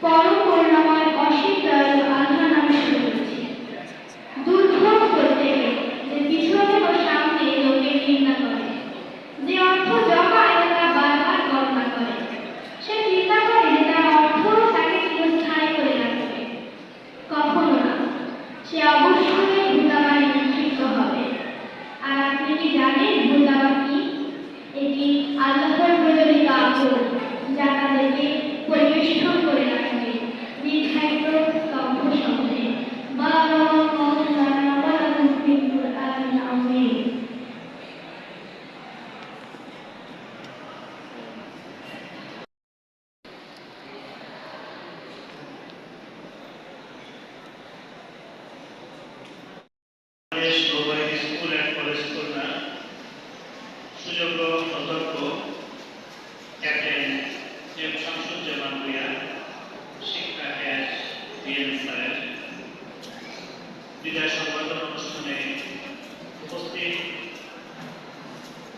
Follow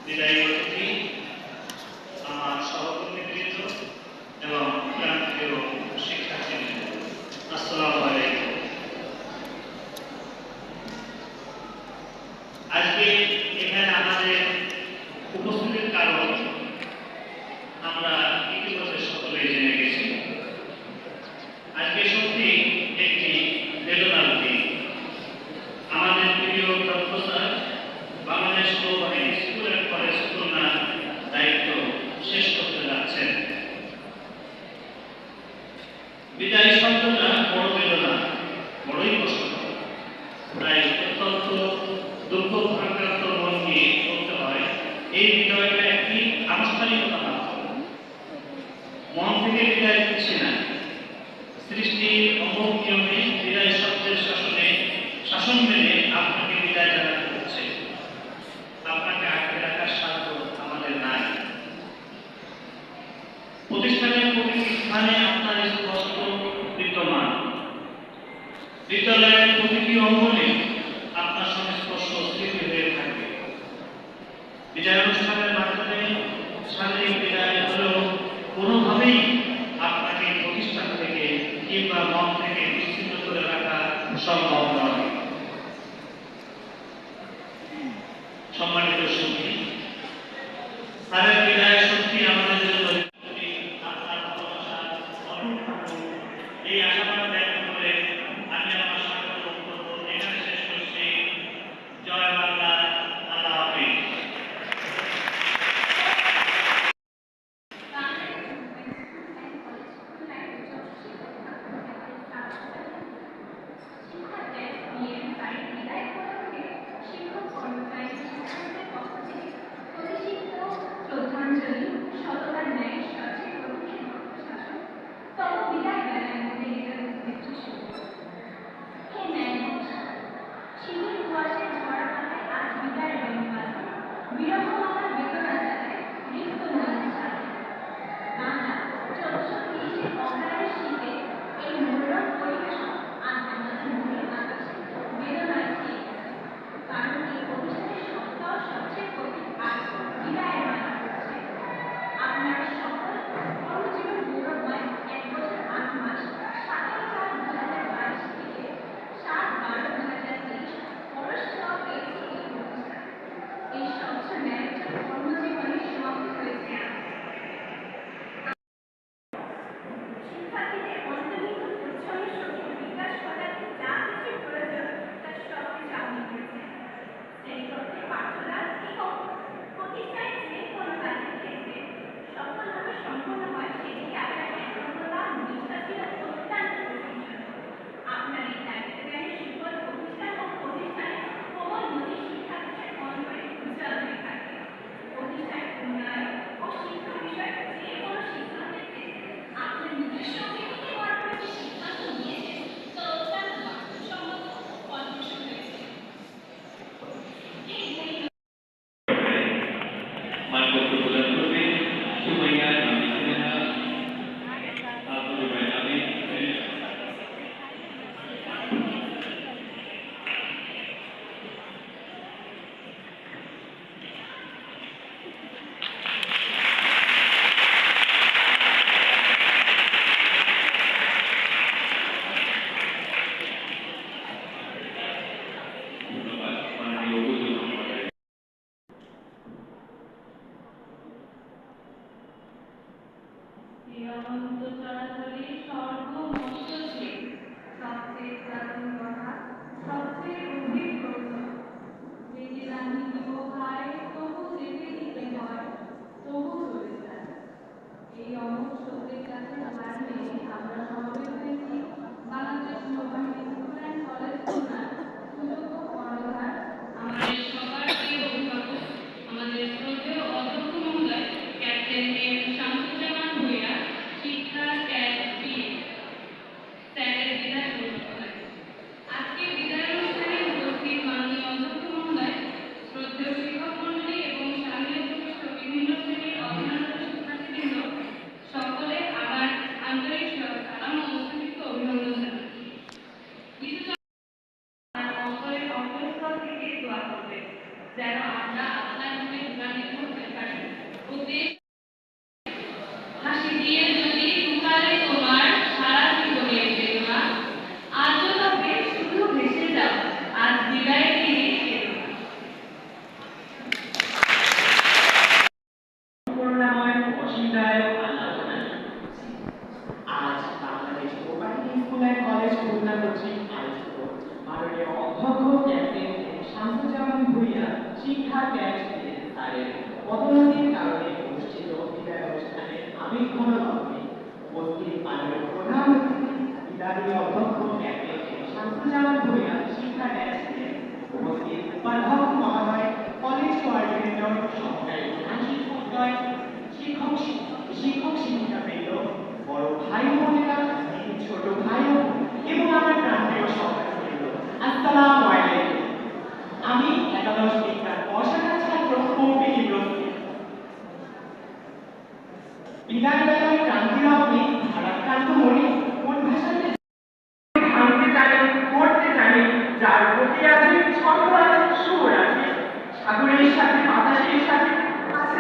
বিদায়ী বিদায় শব্দটা বিদ্যালয়ের প্রতিটি অঙ্গনে সেই করতে পারত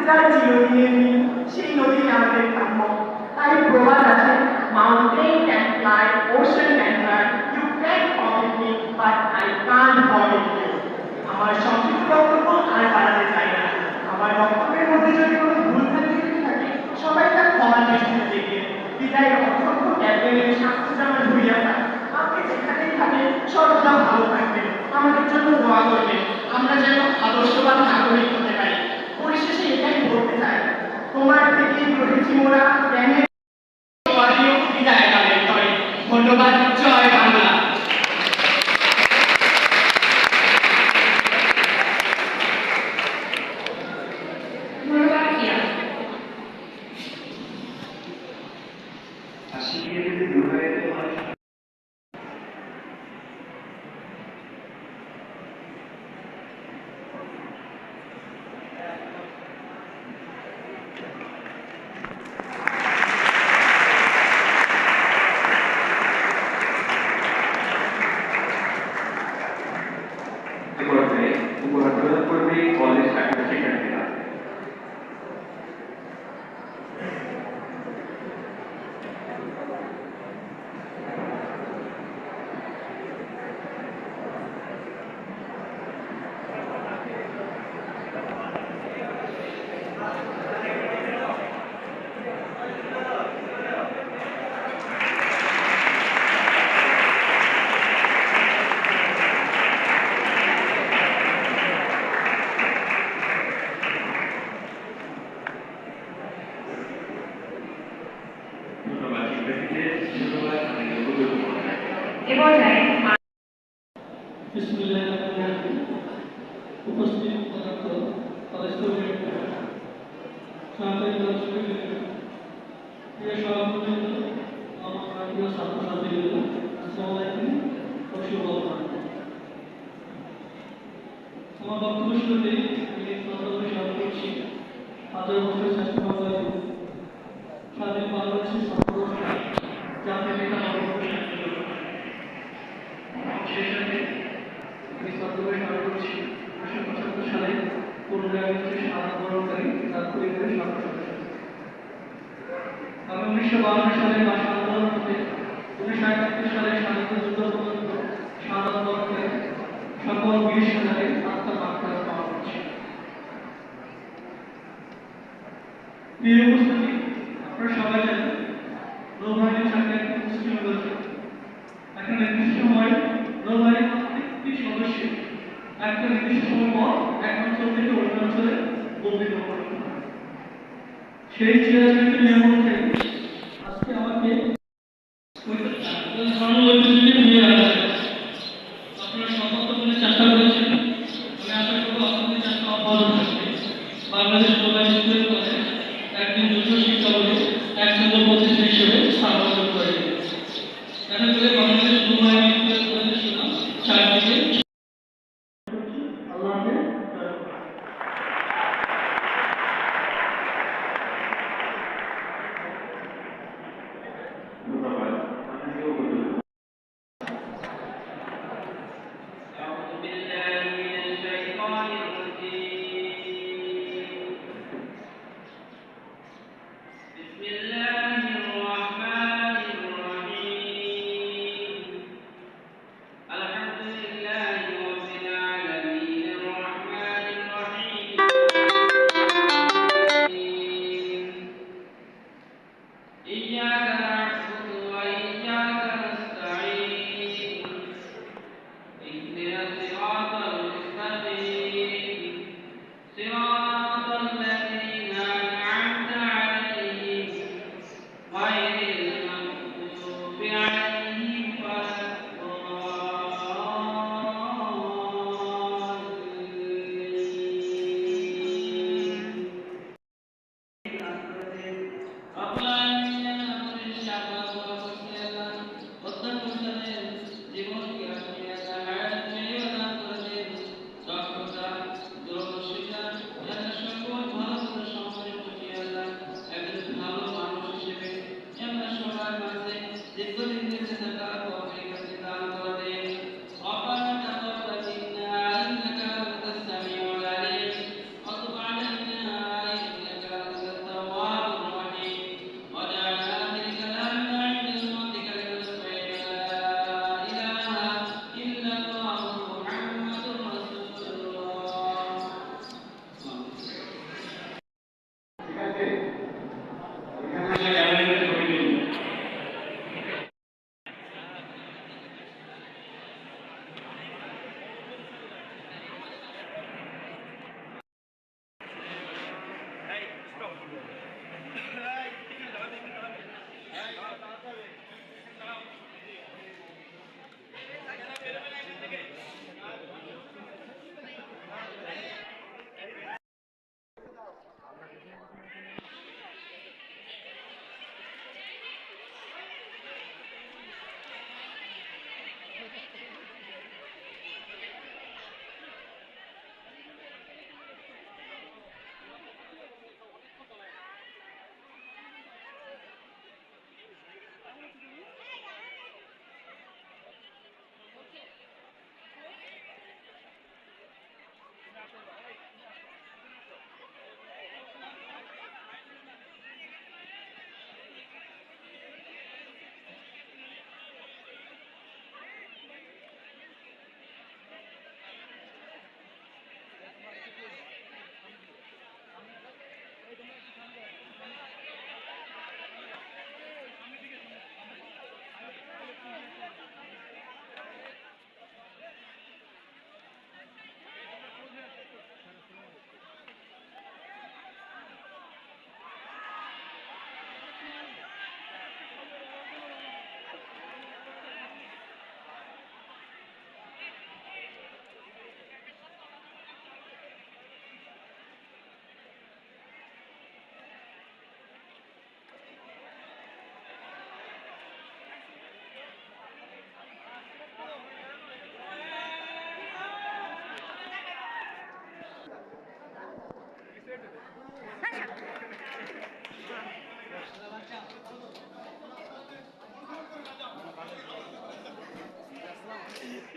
যার চিরদিনের নীল সেই নদী আমাদের কাম্য তাই প্রবাদ আছে mountain can fly ocean can fly you can form me but I can form you আমার সংক্ষিপ্ত বক্তব্য আমার বক্তব্যের মধ্যে যদি কোনো ভুল থাকতে থাকে, সবাই তার ক্ষমা দৃষ্টিতে দেখবে বিদায় অসংখ্য ক্যাপ্টেনের স্বাস্থ্য যেমন যেখানেই থাকেন, সর্বদা ভালো থাকবেন। আমাদের জন্য দোয়া করবেন। আমরা যেন আদর্শবান নাগরিক সেটাই বলতে চাই। তোমার থেকে গ্রহেছি মোরা জ্ঞানের একটা নির্দিষ্ট সময় পর এক অঞ্চল থেকে অন্য অঞ্চলে বদলি করা সেই চিরাচরিত নিয়ম অনুযায়ী